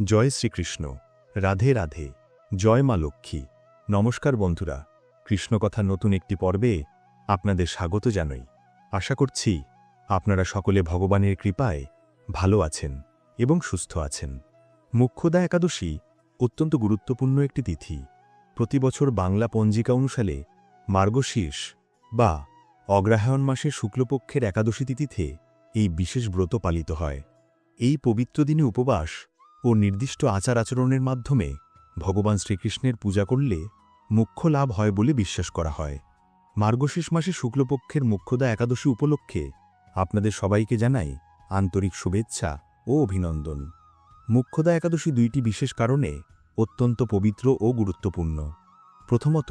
জয় শ্রীকৃষ্ণ, রাধে রাধে, জয় মা লক্ষ্মী। নমস্কার বন্ধুরা, কৃষ্ণকথার নতুন একটি পর্বে আপনাদের স্বাগত জানাই। আশা করছি আপনারা সকলে ভগবানের কৃপায় ভালো আছেন এবং সুস্থ আছেন। মুখ্যদা একাদশী অত্যন্ত গুরুত্বপূর্ণ একটি তিথি। প্রতি বছর বাংলা পঞ্জিকা অনুসারে মার্গশীর্ষ বা অগ্রহায়ণ মাসের শুক্লপক্ষের একাদশী তিথিতে এই বিশেষ ব্রত পালিত হয়। এই পবিত্র দিনে উপবাস ও নির্দিষ্ট আচার আচরণের মাধ্যমে ভগবান শ্রীকৃষ্ণের পূজা করলে মুখ্য লাভ হয় বলে বিশ্বাস করা হয়। মার্গশীর্ষ মাসে শুক্লপক্ষের মুখ্যদা একাদশী উপলক্ষে আপনাদের সবাইকে জানাই আন্তরিক শুভেচ্ছা ও অভিনন্দন। মুখ্যদা একাদশী দুইটি বিশেষ কারণে অত্যন্ত পবিত্র ও গুরুত্বপূর্ণ। প্রথমত,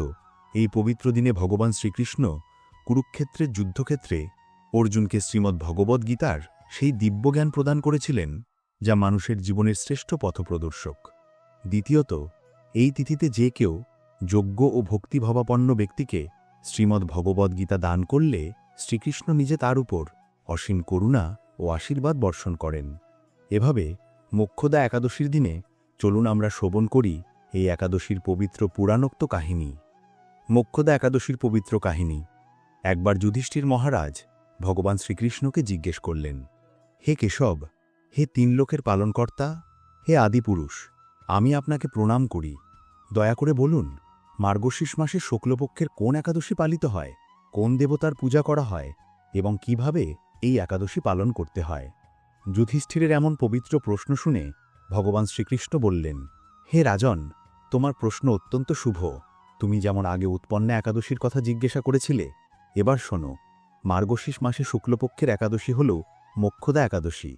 এই পবিত্র দিনে ভগবান শ্রীকৃষ্ণ কুরুক্ষেত্রের যুদ্ধক্ষেত্রে অর্জুনকে শ্রীমদ্ ভগবদ্গীতার সেই দিব্যজ্ঞান প্রদান করেছিলেন যা মানুষের জীবনের শ্রেষ্ঠ পথপ্রদর্শক। দ্বিতীয়ত, এই তিথিতে যে কেউ যোগ্য ও ভক্তিভাবাপন্ন ব্যক্তিকে শ্রীমদ্ ভগবদ্গীতা দান করলে শ্রীকৃষ্ণ নিজে তার উপর অসীম করুণা ও আশীর্বাদ বর্ষণ করেন। এভাবে মোক্ষদা একাদশীর দিনে চলুন আমরা শোভন করি এই একাদশীর পবিত্র পুরাণোক্ত কাহিনী। মোক্ষদা একাদশীর পবিত্র কাহিনী। একবার যুধিষ্ঠির মহারাজ ভগবান শ্রীকৃষ্ণকে জিজ্ঞেস করলেন, হে কেশব হে তিন লোকের পালনকর্তা, হে আদিপুরুষ আমি আপনাকে প্রণাম করি। দয়া করে বলুন মার্গশীর্ষ মাসে শুক্লপক্ষের কোন একাদশী পালিত হয়, কোন দেবতার পূজা করা হয়, এবং কীভাবে এই একাদশী পালন করতে হয়? যুধিষ্ঠিরের এমন পবিত্র প্রশ্ন শুনে ভগবান শ্রীকৃষ্ণ বললেন, হে রাজন, তোমার প্রশ্ন অত্যন্ত শুভ। তুমি যেমন আগে উৎপন্ন একাদশীর কথা জিজ্ঞাসা করেছিলে, এবার শোনো মার্গশীর্ষ মাসে শুক্লপক্ষের একাদশী হল মোক্ষদা একাদশী।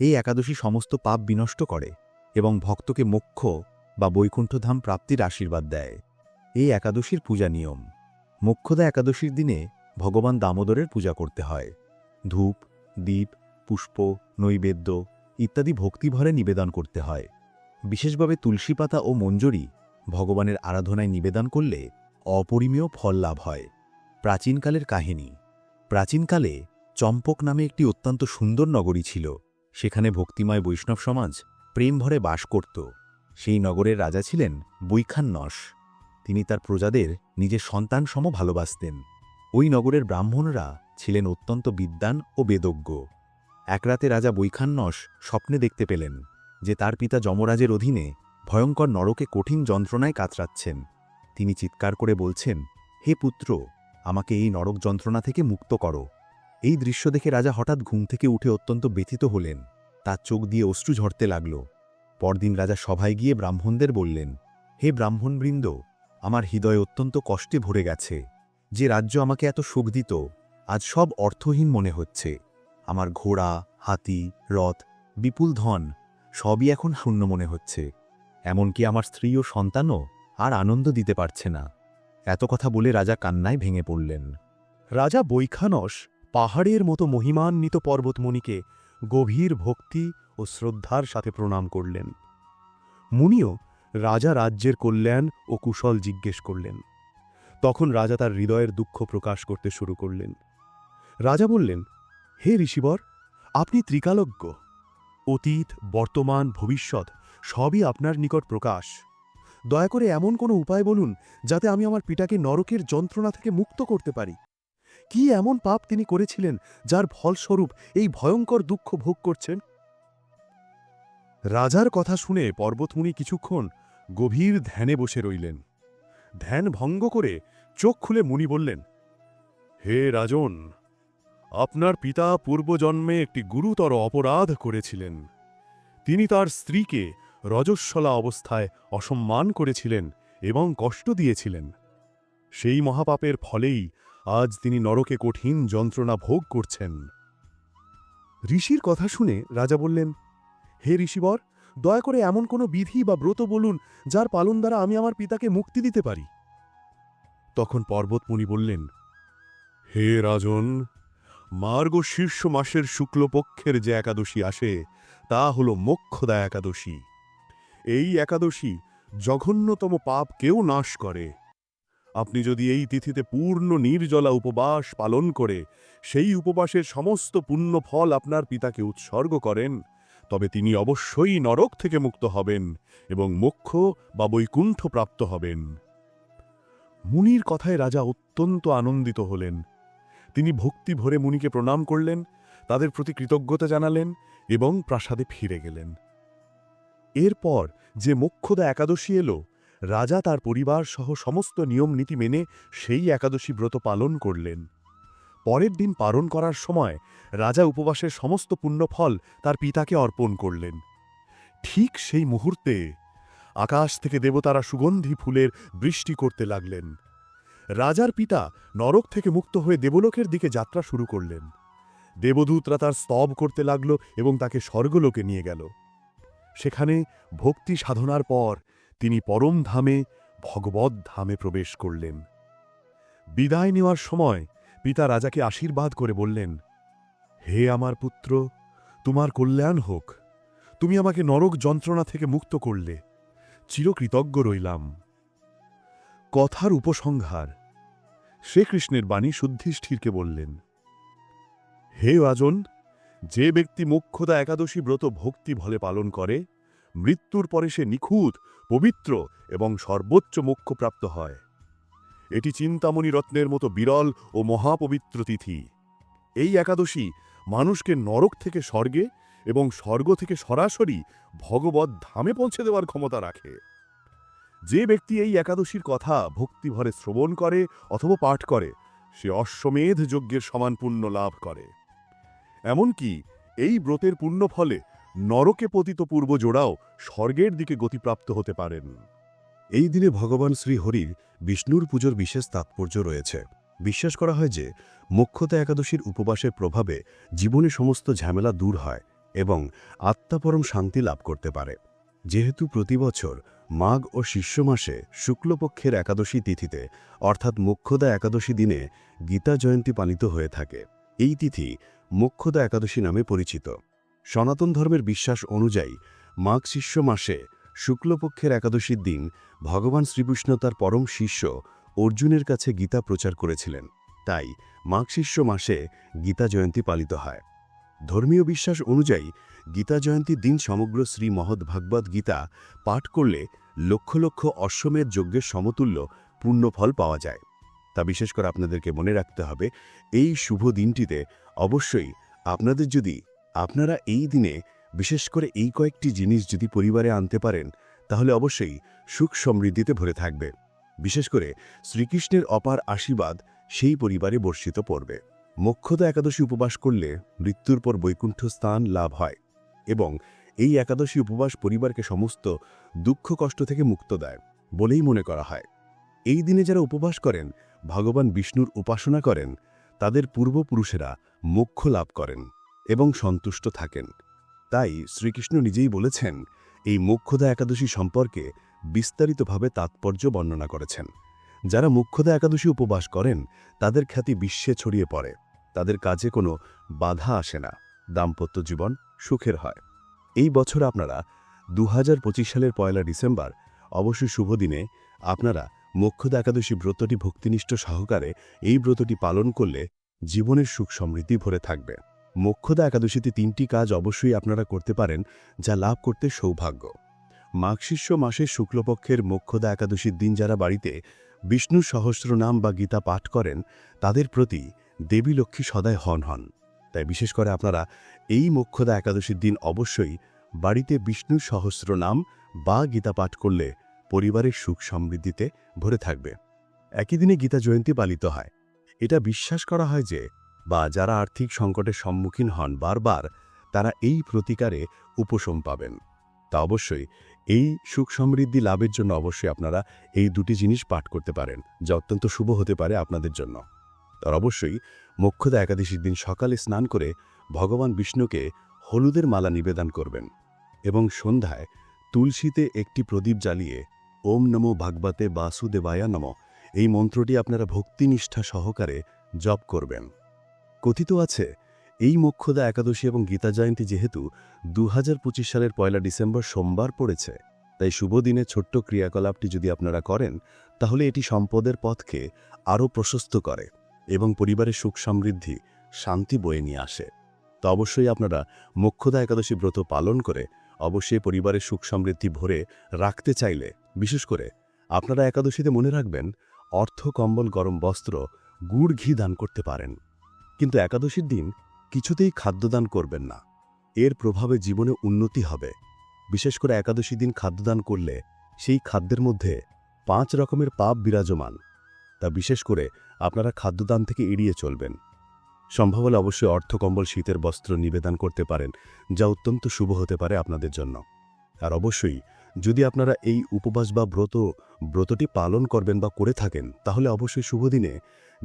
এই একাদশী সমস্ত পাপ বিনষ্ট করে এবং ভক্তকে মোক্ষ বা বৈকুণ্ঠধাম প্রাপ্তির আশীর্বাদ দেয়। এই একাদশীর পূজা নিয়ম। মোক্ষদা একাদশীর দিনে ভগবান দামোদরের পূজা করতে হয়। ধূপ, দীপ, পুষ্প, নৈবেদ্য ইত্যাদি ভক্তিভরে নিবেদন করতে হয়। বিশেষভাবে তুলসী পাতা ও মঞ্জরি ভগবানের আরাধনায় নিবেদন করলে অপরিমেয় ফল লাভ হয়। প্রাচীনকালের কাহিনী। প্রাচীনকালে চম্পক নামে একটি অত্যন্ত সুন্দর নগরী ছিল। সেখানে ভক্তিময় বৈষ্ণব সমাজ প্রেমভরে বাস করত। সেই নগরের রাজা ছিলেন বৈখান্নস তিনি তার প্রজাদের নিজের সন্তান সম ভালোবাসতেন। ওই নগরের ব্রাহ্মণরা ছিলেন অত্যন্ত বিদ্বান ও বেদজ্ঞ। এক রাতে রাজা বৈখান্নস স্বপ্নে দেখতে পেলেন যে তার পিতা যমরাজের অধীনে ভয়ঙ্কর নরকে কঠিন যন্ত্রণায় কাতরাচ্ছেন। তিনি চিৎকার করে বলছেন, হে পুত্র, আমাকে এই নরক যন্ত্রণা থেকে মুক্ত করো। এই দৃশ্য দেখে রাজা হঠাৎ ঘুম থেকে উঠে অত্যন্ত ব্যথিত হলেন। তার চোখ দিয়ে অশ্রু ঝরতে লাগল। পরদিন রাজা সভায় গিয়ে ব্রাহ্মণদের বললেন, হে ব্রাহ্মণবৃন্দ, আমার হৃদয় অত্যন্ত কষ্টে ভরে গেছে। যে রাজ্য আমাকে এত সুখ দিত, আজ সব অর্থহীন মনে হচ্ছে। আমার ঘোড়া, হাতি, রথ, বিপুল ধন, সবই এখন শূন্য মনে হচ্ছে। এমনকি আমার স্ত্রী ও সন্তানও আর আনন্দ দিতে পারছে না। এত কথা বলে রাজা কান্নায় ভেঙে পড়লেন। রাজা বৈখানস পাহাড়ের মতো মহিমান্বিত পর্বতমণিকে গভীর ভক্তি ও শ্রদ্ধার সাথে প্রণাম করলেন। মুনিও রাজা রাজ্যের কল্যাণ ও কুশল জিজ্ঞেস করলেন। তখন রাজা তার হৃদয়ের দুঃখ প্রকাশ করতে শুরু করলেন। রাজা বললেন, হে ঋষিবর, আপনি ত্রিকালজ্ঞ। অতীত, বর্তমান, ভবিষ্যৎ সবই আপনার নিকট প্রকাশ। দয়া করে এমন কোনো উপায় বলুন যাতে আমি আমার পিতাকে নরকের যন্ত্রণা থেকে মুক্ত করতে পারি। কি এমন পাপ তিনি করেছিলেন যার ফলস্বরূপ এই ভয়ঙ্কর দুঃখ ভোগ করছেন? রাজার কথা শুনে পর্বতমুনি কিছুক্ষণ গভীর ধ্যানে বসে রইলেন। ধ্যান ভঙ্গ করে চোখ খুলে মুনি বললেন, হে রাজন, আপনার পিতা পূর্বজন্মে একটি গুরুতর অপরাধ করেছিলেন। তিনি তার স্ত্রীকে রজস্বলা অবস্থায় অসম্মান করেছিলেন এবং কষ্ট দিয়েছিলেন। সেই মহাপাপের ফলেই আজ তিনি নরকে কঠিন যন্ত্রণা ভোগ করছেন। ঋষির কথা শুনে রাজা বললেন, হে ঋষিবর, দয়া করে এমন কোনো বিধি বা ব্রত বলুন, যার পালন দ্বারা আমি আমার পিতাকে মুক্তি দিতে পারি। তখন পর্বতমুনি বললেন, হে রাজন, মার্গ শীর্ষ মাসের শুক্লপক্ষের যে একাদশী আসে, তা হল মোক্ষদা একাদশী। এই একাদশী জঘন্যতম পাপ কেউ নাশ করে। আপনি যদি এই তিথিতে পূর্ণ নির্জলা উপবাস পালন করে, সেই উপবাসের সমস্ত পুণ্য ফল আপনার পিতাকে উৎসর্গ করেন, তবে তিনি অবশ্যই নরক থেকে মুক্ত হবেন এবং মোক্ষ বা বৈকুণ্ঠ প্রাপ্ত হবেন। মুনির কথায় রাজা অত্যন্ত আনন্দিত হলেন। তিনি ভক্তি ভরে মুনিকে প্রণাম করলেন, তাদের প্রতি কৃতজ্ঞতা জানালেন এবং প্রাসাদে ফিরে গেলেন। এরপর যে মোক্ষদা একাদশী এলো রাজা তার পরিবার সহ সমস্ত নিয়ম নীতি মেনে সেই একাদশী ব্রত পালন করলেন। পরের দিন পালন করার সময় রাজা উপবাসের সমস্ত পুণ্যফল তার পিতাকে অর্পণ করলেন। ঠিক সেই মুহূর্তে আকাশ থেকে দেবতারা সুগন্ধি ফুলের বৃষ্টি করতে লাগলেন। রাজার পিতা নরক থেকে মুক্ত হয়ে দেবলোকের দিকে যাত্রা শুরু করলেন। দেবদূতরা তার স্তব করতে লাগল এবং তাকে স্বর্গলোকে নিয়ে গেল। সেখানে ভক্তি সাধনার পর তিনি পরম ধামে, ভগবত ধামে প্রবেশ করলেন। বিদায় নেওয়ার সময় পিতা রাজাকে আশীর্বাদ করে বললেন, হে আমার পুত্র, তোমার কল্যাণ হোক। তুমি আমাকে নরক যন্ত্রণা থেকে মুক্ত করলে। চিরকৃতজ্ঞ রইলাম। কথার উপসংহার। শ্রীকৃষ্ণের বাণী শুদ্ধিষ্ঠিরকে বললেন, হে রাজন, যে ব্যক্তি মোক্ষদা একাদশী ব্রত ভক্তি ভলে পালন করে, মৃত্যুর পরে সে নিখুঁত পবিত্র এবং সর্বোচ্চ মোক্ষপ্রাপ্ত হয়। এটি চিন্তামণি রত্নের মতো বিরল ও মহাপবিত্র তিথি। এই একাদশী মানুষকে নরক থেকে স্বর্গে এবং স্বর্গ থেকে সরাসরি ভগবত ধামে পৌঁছে দেওয়ার ক্ষমতা রাখে। যে ব্যক্তি এই একাদশীর কথা ভক্তিভরে শ্রবণ করে অথবা পাঠ করে, সে অশ্বমেধ যজ্ঞের সমান পুণ্য লাভ করে। এমনকি এই ব্রতের পুণ্য ফলে নরকে পতিত পূর্ব জোড়াও স্বর্গের দিকে গতিপ্রাপ্ত হতে পারেন। এই দিনে ভগবান শ্রীহরির বিষ্ণুর পুজোর বিশেষ তাৎপর্য রয়েছে। বিশ্বাস করা হয় যে, মোক্ষতা একাদশীর উপবাসের প্রভাবে জীবনে সমস্ত ঝামেলা দূর হয় এবং আত্মাপরম শান্তি লাভ করতে পারে। যেহেতু প্রতি বছর মাঘ ও শিষ্য মাসে শুক্লপক্ষের একাদশী তিথিতে, অর্থাৎ মোক্ষদা একাদশী দিনে গীতা জয়ন্তী পালিত হয়ে থাকে। এই তিথি মোক্ষদা একাদশী নামে পরিচিত। সনাতন ধর্মের বিশ্বাস অনুযায়ী মাঘ শিষ্য মাসে শুক্লপক্ষের একাদশীর দিন ভগবান শ্রীকৃষ্ণ তার পরম শিষ্য অর্জুনের কাছে গীতা প্রচার করেছিলেন। তাই মাঘ শিষ্য মাসে গীতা জয়ন্তী পালিত হয়। ধর্মীয় বিশ্বাস অনুযায়ী গীতা জয়ন্তীর দিন সমগ্র শ্রী মহৎ ভাগবত গীতা পাঠ করলে লক্ষ লক্ষ অশ্বমেধ যজ্ঞের সমতুল্য পুণ্যফল পাওয়া যায়। তা বিশেষ করে আপনাদেরকে মনে রাখতে হবে, এই শুভ দিনটিতে অবশ্যই আপনাদের যদি আপনারা এই দিনে বিশেষ করে এই কয়েকটি জিনিস যদি পরিবারে আনতে পারেন, তাহলে অবশ্যই সুখ সমৃদ্ধিতে ভরে থাকবে। বিশেষ করে শ্রীকৃষ্ণের অপার আশীর্বাদ সেই পরিবারে বর্ষিত পড়বে। মোক্ষদা একাদশী উপবাস করলে মৃত্যুর পর বৈকুণ্ঠ স্থান লাভ হয় এবং এই একাদশী উপবাস পরিবারকে সমস্ত দুঃখ কষ্ট থেকে মুক্ত দেয় বলেই মনে করা হয়। এই দিনে যারা উপবাস করেন, ভগবান বিষ্ণুর উপাসনা করেন, তাদের পূর্বপুরুষেরা মোক্ষ লাভ করেন। এবং সন্তুষ্ট থাকেন। তাই শ্রীকৃষ্ণ নিজেই বলেছেন, এই মোক্ষদা একাদশী সম্পর্কে বিস্তারিতভাবে তাৎপর্য বর্ণনা করেছেন। যারা মুখ্যদা একাদশী উপবাস করেন, তাদের খ্যাতি বিশ্বে ছড়িয়ে পড়ে। তাদের কাজে কোনো বাধা আসে না। দাম্পত্য জীবন সুখের হয়। এই বছর আপনারা দু হাজার পঁচিশ সালের পয়লা ডিসেম্বর, অবশ্যই শুভ দিনে আপনারা মোক্ষদা একাদশী ব্রতটি ভক্তিনিষ্ঠ সহকারে এই ব্রতটি পালন করলে জীবনের সুখ সমৃদ্ধি ভরে থাকবে। মোক্ষদা একাদশীতে তিনটি কাজ অবশ্যই আপনারা করতে পারেন, যা লাভ করতে সৌভাগ্য। মাঘশিষ্য মাসের শুক্লপক্ষের মোক্ষদা একাদশীর দিন যারা বাড়িতে বিষ্ণু সহস্র নাম বা গীতা পাঠ করেন, তাদের প্রতি দেবী লক্ষ্মী সদায় হন হন। তাই বিশেষ করে আপনারা এই মোক্ষদা একাদশীর দিন অবশ্যই বাড়িতে বিষ্ণু সহস্র নাম বা গীতা পাঠ করলে পরিবারের সুখ সমৃদ্ধিতে ভরে থাকবে। একই দিনে গীতা জয়ন্তী পালিত হয়। এটা বিশ্বাস করা হয় যে বা যারা আর্থিক সংকটের সম্মুখীন হন বারবার, তারা এই প্রতিকারে উপশম পাবেন। তা অবশ্যই, এই সুখ সমৃদ্ধি লাভের জন্য অবশ্যই আপনারা এই দুটি জিনিস পাঠ করতে পারেন, যা অত্যন্ত শুভ হতে পারে আপনাদের জন্য। তার অবশ্যই, মোক্ষদা একাদশীর দিন সকালে স্নান করে ভগবান বিষ্ণুকে হলুদের মালা নিবেদন করবেন এবং সন্ধ্যায় তুলসীতে একটি প্রদীপ জ্বালিয়ে ওম নমো ভাগবতে বাসুদেবায়া নম এই মন্ত্রটি আপনারা ভক্তিনিষ্ঠা সহকারে জপ করবেন। কথিত আছে, এই মোক্ষদা একাদশী এবং গীতা জয়ন্তী যেহেতু দু হাজার পঁচিশ সালের পয়লা ডিসেম্বর সোমবার পড়েছে, তাই শুভ দিনে ছোট্ট ক্রিয়াকলাপটি যদি আপনারা করেন, তাহলে এটি সম্পদের পথকে আরও প্রশস্ত করে এবং পরিবারের সুখ সমৃদ্ধি, শান্তি বয়ে নিয়ে আসে। তো অবশ্যই আপনারা মোক্ষদা একাদশী ব্রত পালন করে অবশ্যই পরিবারের সুখ সমৃদ্ধি ভরে রাখতে চাইলে, বিশেষ করে আপনারা একাদশীতে মনে রাখবেন, অর্থ কম্বল, গরম বস্ত্র, গুড় ঘি দান করতে পারেন। কিন্তু একাদশীর দিন কিছুতেই খাদ্যদান করবেন না। এর প্রভাবে জীবনে উন্নতি হবে। বিশেষ করে একাদশী দিন খাদ্যদান করলে সেই খাদ্যের মধ্যে পাঁচ রকমের পাপ বিরাজমান। তা বিশেষ করে আপনারা খাদ্যদান থেকে এড়িয়ে চলবেন। সম্ভব হলে অবশ্যই অর্থকম্বল শীতের বস্ত্র নিবেদন করতে পারেন, যা অত্যন্ত শুভ হতে পারে আপনাদের জন্য। আর অবশ্যই যদি আপনারা এই উপবাস বা ব্রত, ব্রতটি পালন করবেন বা করে থাকেন, তাহলে অবশ্যই শুভ দিনে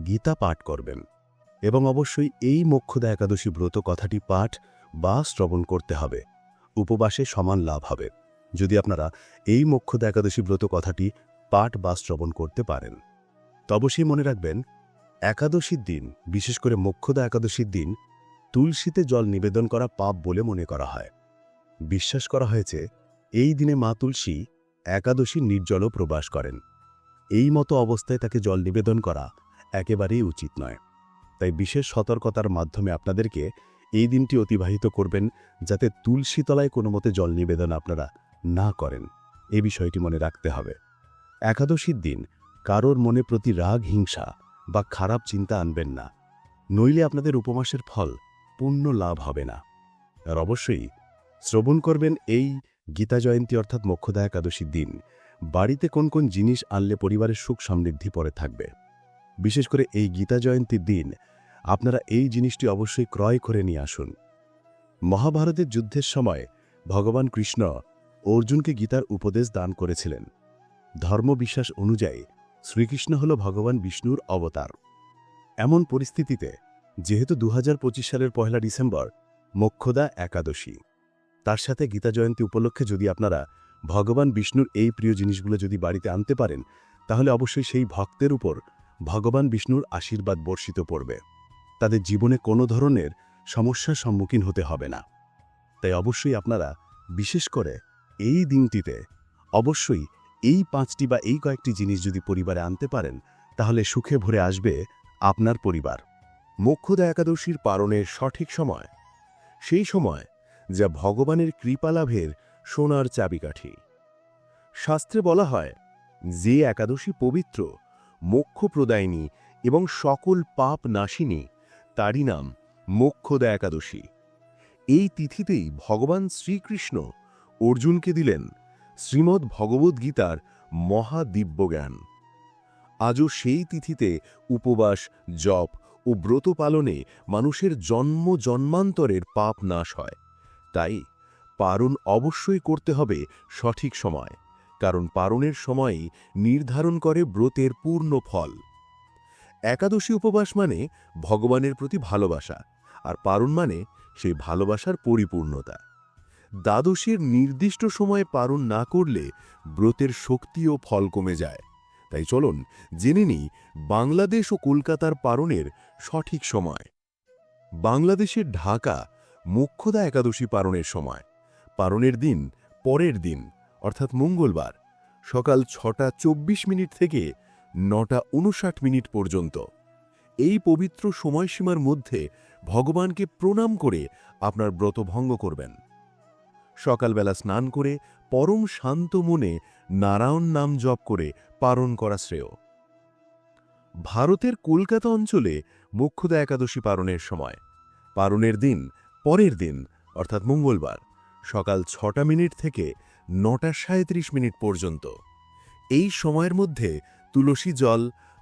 গীতা পাঠ করবেন। এবং অবশ্যই এই মোক্ষদা একাদশী ব্রত কথাটি পাঠ বা শ্রবণ করতে হবে। উপবাসে সমান লাভ হবে, যদি আপনারা এই মোক্ষদা একাদশী ব্রত কথাটি পাঠ বা শ্রবণ করতে পারেন। অবশ্যই মনে রাখবেন, একাদশীর দিন, বিশেষ করে মোক্ষদা একাদশীর দিন, তুলসীতে জল নিবেদন করা পাপ বলে মনে করা হয়। বিশ্বাস করা হয়েছে, এই দিনে মা তুলসী একাদশী নির্জলও প্রবাস করেন। এই মতো অবস্থায় তাকে জল নিবেদন করা একেবারেই উচিত নয়। তাই বিশেষ সতর্কতার মাধ্যমে আপনাদেরকে এই দিনটি অতিবাহিত করবেন যাতে তুলসী তলায় কোনো মতে জল নিবেদন আপনারা না করেন। এ বিষয়টি মনে রাখতে হবে। একাদশীর দিন কারোর মনে প্রতি রাগ, হিংসা বা খারাপ চিন্তা আনবেন না। নইলে আপনাদের উপমাসের ফল পূর্ণ লাভ হবে না। আর অবশ্যই শ্রবণ করবেন এই গীতা জয়ন্তী অর্থাৎ মোক্ষদা একাদশীর দিন। বাড়িতে কোন কোন জিনিস আনলে পরিবারের সুখ সমৃদ্ধি পরে থাকবে। বিশেষ করে এই গীতা জয়ন্তীর দিন আপনারা এই জিনিসটি অবশ্যই ক্রয় করে নিয়ে আসুন। মহাভারতের যুদ্ধের সময় ভগবান কৃষ্ণ অর্জুনকে গীতার উপদেশ দান করেছিলেন। ধর্মবিশ্বাস অনুযায়ী শ্রীকৃষ্ণ হল ভগবান বিষ্ণুর অবতার। এমন পরিস্থিতিতে, যেহেতু দু হাজার পঁচিশ সালের পয়লা ডিসেম্বর, মোক্ষদা একাদশী। তার সাথে গীতা জয়ন্তী উপলক্ষে যদি আপনারা ভগবান বিষ্ণুর এই প্রিয় জিনিসগুলো যদি বাড়িতে আনতে পারেন, তাহলে অবশ্যই সেই ভক্তের উপর ভগবান বিষ্ণুর আশীর্বাদ বর্ষিত পড়বে। তাদের জীবনে কোনো ধরনের সমস্যার সম্মুখীন হতে হবে না। তাই অবশ্যই আপনারা, বিশেষ করে এই দিনটিতে, অবশ্যই এই পাঁচটি বা এই কয়েকটি জিনিস যদি পরিবারে আনতে পারেন, তাহলে সুখে ভরে আসবে আপনার পরিবার। মোক্ষদা একাদশীর পালনের সঠিক সময়, সেই সময় যা ভগবানের কৃপালাভের সোনার চাবিকাঠি। শাস্ত্রে বলা হয়, যে একাদশী পবিত্র মোক্ষপ্রদায়িনী এবং সকল পাপ নাশিনী তারই নাম মোক্ষদা একাদশী। এই তিথিতেই ভগবান শ্রীকৃষ্ণ অর্জুনকে দিলেন শ্রীমদ্ ভগবদ্গীতার মহাদিব্যজ্ঞান। আজও সেই তিথিতে উপবাস, জপ ও ব্রত পালনে মানুষের জন্ম জন্মান্তরের পাপ নাশ হয়। তাই পারণ অবশ্যই করতে হবে সঠিক সময়, কারণ পারণের সময়ই নির্ধারণ করে ব্রতের পূর্ণ ফল। একাদশী উপবাস মানে ভগবানের প্রতি ভালোবাসা, আর পারণ মানে সেই ভালোবাসার পরিপূর্ণতা। দ্বাদশীর নির্দিষ্ট সময়ে পারণ না করলে ব্রতের শক্তি ও ফল কমে যায়। তাই চলুন জেনে নিই বাংলাদেশ ও কলকাতার পারণের সঠিক সময়। বাংলাদেশের ঢাকা মুখ্যদা একাদশী পারণের সময়। পারণের দিন পরের দিন, অর্থাৎ মঙ্গলবার, সকাল ছটা চব্বিশ মিনিট থেকে নটা উনষাট মিনিট পর্যন্ত। এই পবিত্র সময়সীমার মধ্যে ভগবানকে প্রণাম করে আপনার ব্রত ভঙ্গ করবেন। সকালবেলা স্নান করে পরম শান্ত মনে নারায়ণ নাম জপ করে পালন করা শ্রেয়। ভারতের কলকাতা অঞ্চলে মুখ্যদা একাদশী পালনের সময়। পালনের দিন পরের দিন, অর্থাৎ মঙ্গলবার, সকাল ছটা মিনিট থেকে নটা সাঁত্রিশ মিনিট পর্যন্ত। এই সময়ের মধ্যে তুলসী জল,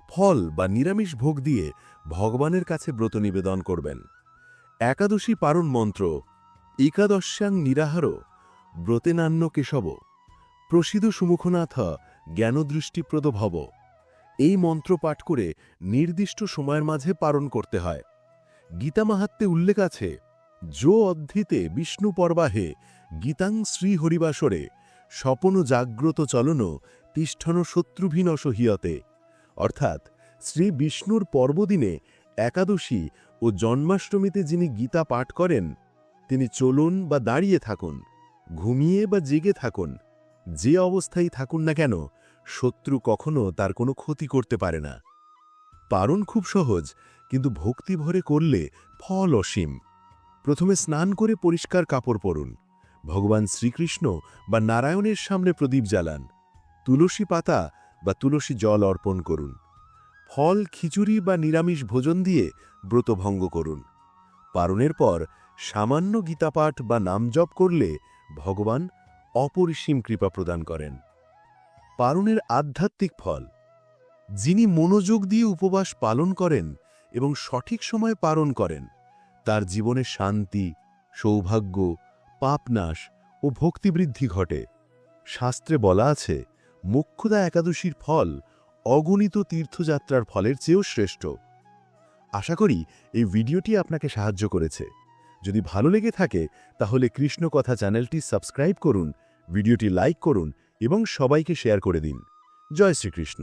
ফল বা নিরামিষ ভোগ দিয়ে ভগবানের কাছে ব্রত নিবেদন করবেন। একাদশী পারণ মন্ত্র, একাদশ্যাং নিরাহার ব্রতেনান্য কেশব, প্রসিদ্ধ সুমুখনাথ, জ্ঞানদৃষ্টিপ্রদ ভব। এই মন্ত্র পাঠ করে নির্দিষ্ট সময়ের মাঝে পালন করতে হয়। গীতা মাহাত্মে উল্লেখ আছে, যো অধ্যিতে বিষ্ণু পর্বাহে গীতাং শ্রী হরিবাসরে, স্বপন জাগ্রত চলন তিষ্ঠন শত্রুভিনশ হিয়তে। অর্থাৎ শ্রী বিষ্ণুর পর্বদিনে একাদশী ও জন্মাষ্টমীতে যিনি গীতা পাঠ করেন, তিনি চলুন বা দাঁড়িয়ে থাকুন, ঘুমিয়ে বা জেগে থাকুন, যে অবস্থায় থাকুন না কেন, শত্রু কখনো তার কোনো ক্ষতি করতে পারে না। পারণ খুব সহজ, কিন্তু ভক্তি ভরে করলে ফল অসীম। প্রথমে স্নান করে পরিষ্কার কাপড় পরুন। ভগবান শ্রীকৃষ্ণ বা নারায়ণের সামনে প্রদীপ জ্বালান। তুলসী পাতা বা তুলসী জল অর্পণ করুন। ফল, খিচুড়ি বা নিরামিষ ভোজন দিয়ে ব্রত ভঙ্গ করুন। পারণের পর সামান্য গীতাপাঠ বা নামজপ করলে ভগবান অপরিসীম কৃপা প্রদান করেন। পারণের আধ্যাত্মিক ফল, যিনি মনোযোগ দিয়ে উপবাস পালন করেন এবং সঠিক সময়ে পালন করেন, তার জীবনে শান্তি, সৌভাগ্য, পাপনাশ ও ভক্তিবৃদ্ধি ঘটে। শাস্ত্রে বলা আছে মুখ্যদা একাদশীর ফল অগণিত তীর্থযাত্রার ফলের চেয়েও শ্রেষ্ঠ। আশা করি এই ভিডিওটি আপনাকে সাহায্য করেছে। যদি ভালো লেগে থাকে, তাহলে কৃষ্ণ কথা চ্যানেলটি সাবস্ক্রাইব করুন, ভিডিওটি লাইক করুন এবং সবাইকে শেয়ার করে দিন। জয় শ্রীকৃষ্ণ।